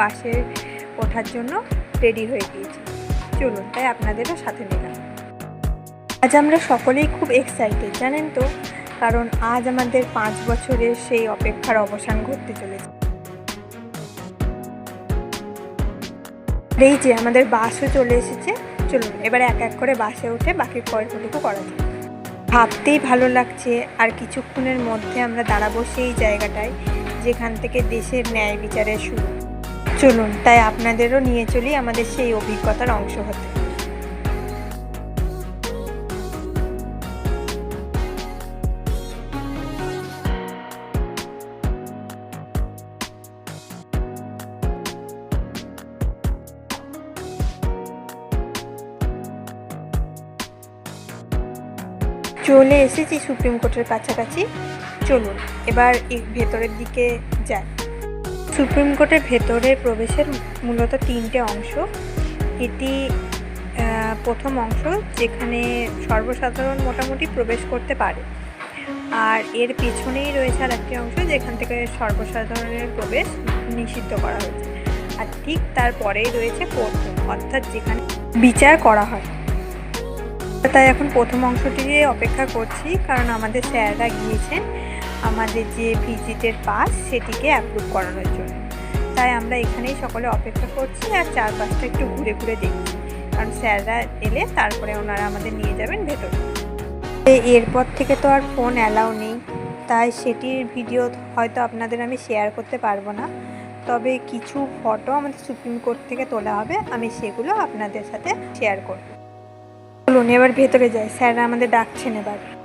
বাসে ওঠার জন্য রেডি হয়ে গিয়েছি। চলুন, তাই আপনাদেরও সাথে নিলাম। আজ আমরা সকলেই খুব এক্সাইটেড জানেন তো? কারণ আজ আমাদের পাঁচ বছরের সেই অপেক্ষার অবসান ঘটতে চলেছে। এই যে আমাদের বাসও চলে এসেছে, চলুন, এবারে এক এক করে বাসে উঠে বাকি গল্পটুকু করা যাক। ভাবতেই ভালো লাগছে, আর কিছুক্ষণের মধ্যে আমরা দাঁড়াবো সেই জায়গাটায়, যেখান থেকে দেশের ন্যায় বিচারের শুরু। চলুন, তাই আপনাদেরও নিয়ে চলি আমাদের সেই অভিজ্ঞতার অংশ হতে। চলে এসেছি সুপ্রিম কোর্টের কাছাকাছি। চলুন, এবার ভেতরের দিকে যাই। সুপ্রিম কোর্টের ভেতরে প্রবেশের মূলত তিনটে অংশ। এটি প্রথম অংশ যেখানে সর্বসাধারণ মোটামুটি প্রবেশ করতে পারে। আর এর পেছনেই রয়েছে আর একটি অংশ যেখান থেকে সর্বসাধারণের প্রবেশ নিষিদ্ধ করা হয়েছে। আর ঠিক তারপরেই রয়েছে কোর্ট অর্থাৎ যেখানে বিচার করা হয়। তাই এখন প্রথম অংশটি অপেক্ষা করছি, কারণ আমাদের স্যাররা গিয়েছেন। আমাদের যে ভিজিটের পাস সেটিকে অ্যাপ্রুভ করানোর জন্য। তাই আমরা এখানেই সকলে অপেক্ষা করছি আর চারপাশটা একটু ঘুরে ঘুরে দেখছি। কারণ স্যাররা এলে তারপরে ওনারা আমাদের নিয়ে যাবেন ভেতরে। এরপর থেকে তো আর ফোন অ্যালাউ নেই। তাই সেটির ভিডিও হয়তো আপনাদের আমি শেয়ার করতে পারব না। তবে কিছু ফটো আমাদের সুপ্রিম কোর্ট থেকে তোলা হবে। আমি সেগুলো আপনাদের সাথে শেয়ার করব। চলুন এবার ভেতরে যাই। স্যাররা আমাদের ডাকছেন এবার।